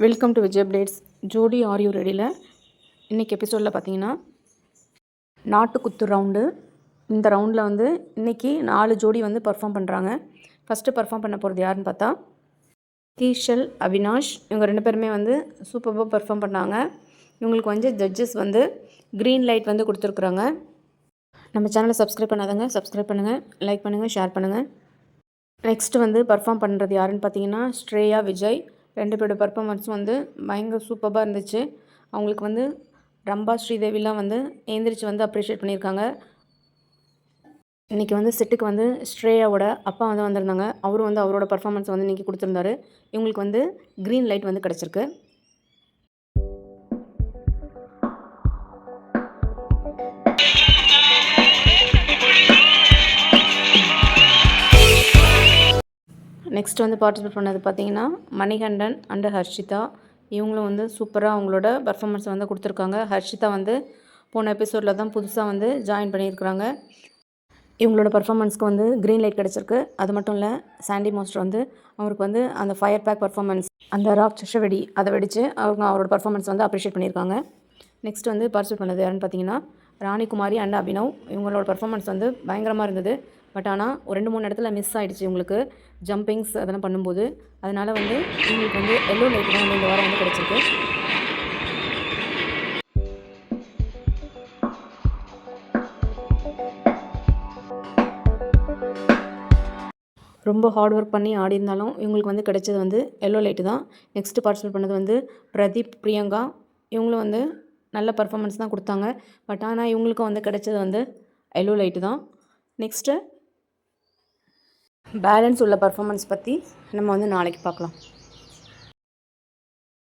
Welcome to Vijay plates ஜோடி ஆரியூ ரெடியில் இன்றைக்கி எபிசோடில் பார்த்தீங்கன்னா நாட்டுக்குத்து ரவுண்டு இந்த ரவுண்டில் வந்து இன்றைக்கி நாலு ஜோடி வந்து பர்ஃபார்ம் பண்ணுறாங்க ஃபஸ்ட்டு பர்ஃபார்ம் பண்ண போகிறது யாருன்னு பார்த்தா கீஷல் அவினாஷ் இவங்க ரெண்டு பேருமே வந்து சூப்பராக பர்ஃபார்ம் பண்ணாங்க. இவங்களுக்கு வந்து ஜட்ஜஸ் வந்து க்ரீன் லைட் வந்து கொடுத்துருக்குறாங்க. நம்ம சேனலை சப்ஸ்கிரைப் பண்ணாதங்க சப்ஸ்கிரைப் பண்ணுங்கள் லைக் பண்ணுங்கள் ஷேர் பண்ணுங்கள் நெக்ஸ்ட்டு வந்து பர்ஃபார்ம் பண்ணுறது யாருன்னு பார்த்தீங்கன்னா ஸ்ட்ரேயா விஜய். ரெண்டு பேரோட பர்ஃபாமன்ஸும் வந்து பயங்கர சூப்பராக இருந்துச்சு. அவங்களுக்கு வந்து ரம்பா ஸ்ரீதேவிலாம் வந்து ஏந்திரிச்சு வந்து அப்ரிஷியேட் பண்ணியிருக்காங்க. இன்றைக்கி வந்து செட்டுக்கு வந்து ஸ்ட்ரேயாவோட அப்பா வந்து வந்திருந்தாங்க. அவரும் வந்து அவரோட பர்ஃபாமன்ஸ் வந்து இன்றைக்கி கொடுத்துருந்தாரு. இவங்களுக்கு வந்து க்ரீன் லைட் வந்து கிடச்சிருக்கு. நெக்ஸ்ட் வந்து பார்ட்டிசிபேட் பண்ணது பார்த்தீங்கன்னா மணிகண்டன் அண்டு ஹர்ஷிதா. இவங்களும் வந்து சூப்பராக அவங்களோட பர்ஃபாமன்ஸ் வந்து கொடுத்துருக்காங்க. ஹர்ஷிதா வந்து போன எபிசோடில் தான் புதுசாக வந்து ஜாயின் பண்ணியிருக்கிறாங்க. இவங்களோட பர்ஃபாமன்ஸ்க்கு வந்து க்ரீன் லைட் கிடச்சிருக்கு. அது மட்டும் இல்லை சாண்டி மோஸ்டர் வந்து அவருக்கு வந்து அந்த ஃபயர் பேக் பர்ஃபாமன்ஸ் அந்த ராக் சஷ வெடி அதை வெடித்து அவங்க அவரோட பர்ஃபாமன்ஸ் வந்து அப்ரிஷியேட் பண்ணியிருக்காங்க. நெக்ஸ்ட் வந்து பார்ட்டிசிபேட் பண்ணது யாருன்னு பார்த்தீங்கன்னா ராணிகுமாரி அண்ட் அபினவ். இவங்களோட பர்ஃபாமன்ஸ் வந்து பயங்கரமாக இருந்தது. பட் ஆனால் ஒரு ரெண்டு மூணு இடத்துல மிஸ் ஆகிடுச்சு இவங்களுக்கு. ஜம்பிங்ஸ் அதெல்லாம் பண்ணும்போது அதனால் வந்து இவங்களுக்கு வந்து எல்லோ லைட் தான் வந்து இந்த வாரம் வந்து கிடச்சிருக்கு. ரொம்ப ஹார்ட் ஒர்க் பண்ணி ஆடி இருந்தாலும் இவங்களுக்கு வந்து கிடைச்சது வந்து எல்லோ லைட்டு தான். நெக்ஸ்ட்டு பார்ட்டிசிபேட் பண்ணது வந்து பிரதீப் பிரியங்கா இவங்களும் வந்து நல்ல பர்ஃபாமன்ஸ் தான் கொடுத்தாங்க. பட் ஆனால் இவங்களுக்கும் வந்து கிடைச்சது வந்து எல்லோ லைட்டு தான். நெக்ஸ்ட்டு பேலன்ஸ் உள்ள பர்ஃபாமன்ஸ் பற்றி நம்ம வந்து நாளைக்கு பார்க்கலாம்.